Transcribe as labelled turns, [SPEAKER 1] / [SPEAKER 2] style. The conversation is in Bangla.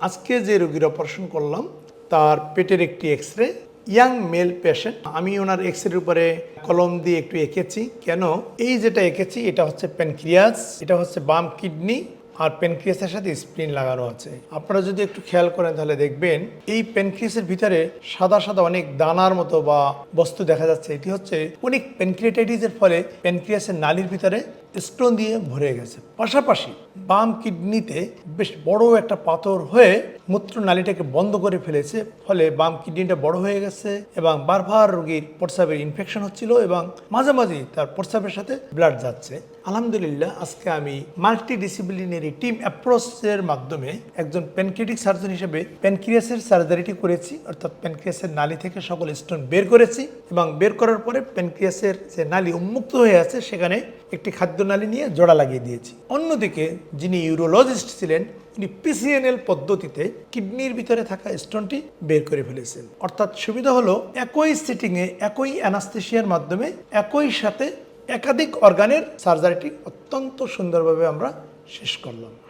[SPEAKER 1] আজকে যে রোগীর অপারেশন করলাম, তার পেটের একটি X ray young male patient আমি ওনার এক্স রের উপরে কলম দিয়ে একটু এঁকেছি। কেন? এই যেটা এঁকেছি, এটা হচ্ছে প্যানক্রিয়াস এটা হচ্ছে বাম কিডনি আর প্যানক্রিয়াসের সাথে স্প্রিন লাগানো আছে। আপনারা যদি একটু খেয়াল করেন, তাহলে দেখবেন এই প্যানক্রিয়াসের ভিতরে সাদা সাদা অনেক দানার মতো বা বস্তু দেখা যাচ্ছে। এটি হচ্ছে অনেক প্যানক্রিয়াটাইটিসের ফলে প্যানক্রিয়াসের নালির ভিতরে স্টোন দিয়ে ভরে গেছে। পাশাপাশি বাম কিডনিতে বেশ বড় একটা পাথর হয়ে মূত্র নালীটাকে বন্ধ করে ফেলেছে। ফলে বাম কিডনিটা বড় হয়ে গেছে এবং বারবার রোগীর প্রস্রাবের ইনফেকশন হচ্ছিল এবং মাঝে মাঝে তার প্রস্রাবের সাথে ব্লাড যাচ্ছে। আলহামদুলিল্লাহ, আজকে আমি মাল্টি ডিসিপ্লিনারি টিম অ্যাপ্রোচের মাধ্যমে একজন প্যানক্রিয়াটিক সার্জন হিসেবে প্যানক্রিয়াসের সার্জারিটি করেছি। অর্থাৎ প্যানক্রিয়াসের নালী থেকে সকল স্টোন বের করেছি এবং বের করার পরে প্যানক্রিয়াসের যে নালী উন্মুক্ত হয়ে আছে, সেখানে একটি খাদ্যনালী নিয়ে জোড়া লাগিয়ে দিয়েছি। অন্যদিকে যিনি ইউরোলজিস্ট ছিলেন, তিনি পিসিএনএল পদ্ধতিতে কিডনির ভিতরে থাকা স্টোনটি বের করে ফেলেছেন। অর্থাৎ সুবিধা হলো একই সিটিংয়ে একই অ্যানাস্থেশিয়ার মাধ্যমে একই সাথে একাধিক অর্গানের সার্জারিটি অত্যন্ত সুন্দরভাবে আমরা শেষ করলাম।